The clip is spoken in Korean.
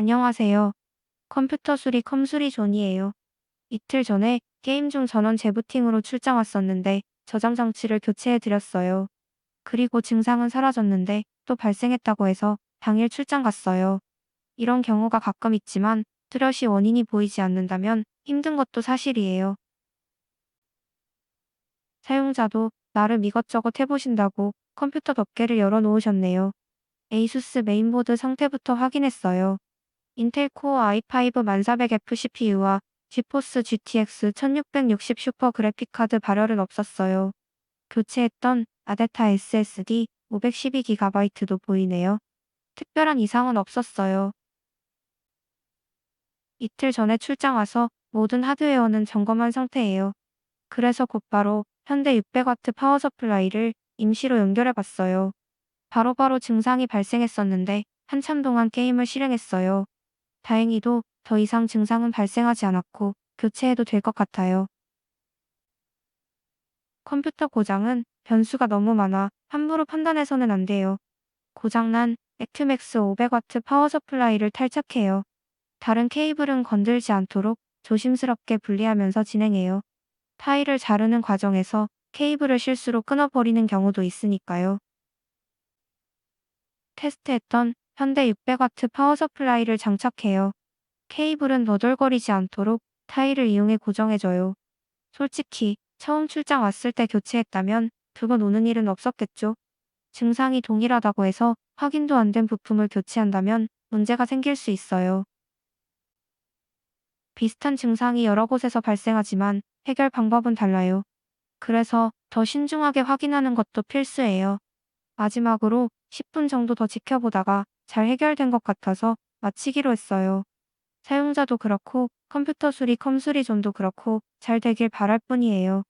안녕하세요. 컴퓨터 수리 컴수리 존이에요. 이틀 전에 게임 중 전원 재부팅으로 출장 왔었는데 저장 장치를 교체해 드렸어요. 그리고 증상은 사라졌는데 또 발생했다고 해서 당일 출장 갔어요. 이런 경우가 가끔 있지만 뚜렷이 원인이 보이지 않는다면 힘든 것도 사실이에요. 사용자도 나름 이것저것 해보신다고 컴퓨터 덮개를 열어 놓으셨네요. 에이수스 메인보드 상태부터 확인했어요. 인텔 코어 i5 1400F CPU와 지포스 GTX 1660 슈퍼 그래픽카드 발열은 없었어요. 교체했던 아데타 SSD 512GB도 보이네요. 특별한 이상은 없었어요. 이틀 전에 출장 와서 모든 하드웨어는 점검한 상태예요. 그래서 곧바로 현대 600W 파워 서플라이를 임시로 연결해 봤어요. 바로바로 증상이 발생했었는데 한참 동안 게임을 실행했어요. 다행히도 더 이상 증상은 발생하지 않았고 교체해도 될 것 같아요. 컴퓨터 고장은 변수가 너무 많아 함부로 판단해서는 안 돼요. 고장난 액큐맥스 500W 파워 서플라이를 탈착해요. 다른 케이블은 건들지 않도록 조심스럽게 분리하면서 진행해요. 타일을 자르는 과정에서 케이블을 실수로 끊어버리는 경우도 있으니까요. 테스트했던 현대 600W 파워 서플라이를 장착해요. 케이블은 너덜거리지 않도록 타일을 이용해 고정해줘요. 솔직히 처음 출장 왔을 때 교체했다면 두 번 오는 일은 없었겠죠. 증상이 동일하다고 해서 확인도 안 된 부품을 교체한다면 문제가 생길 수 있어요. 비슷한 증상이 여러 곳에서 발생하지만 해결 방법은 달라요. 그래서 더 신중하게 확인하는 것도 필수예요. 마지막으로 10분 정도 더 지켜보다가 잘 해결된 것 같아서 마치기로 했어요. 사용자도 그렇고 컴퓨터 수리 컴수리 존도 그렇고 잘 되길 바랄 뿐이에요.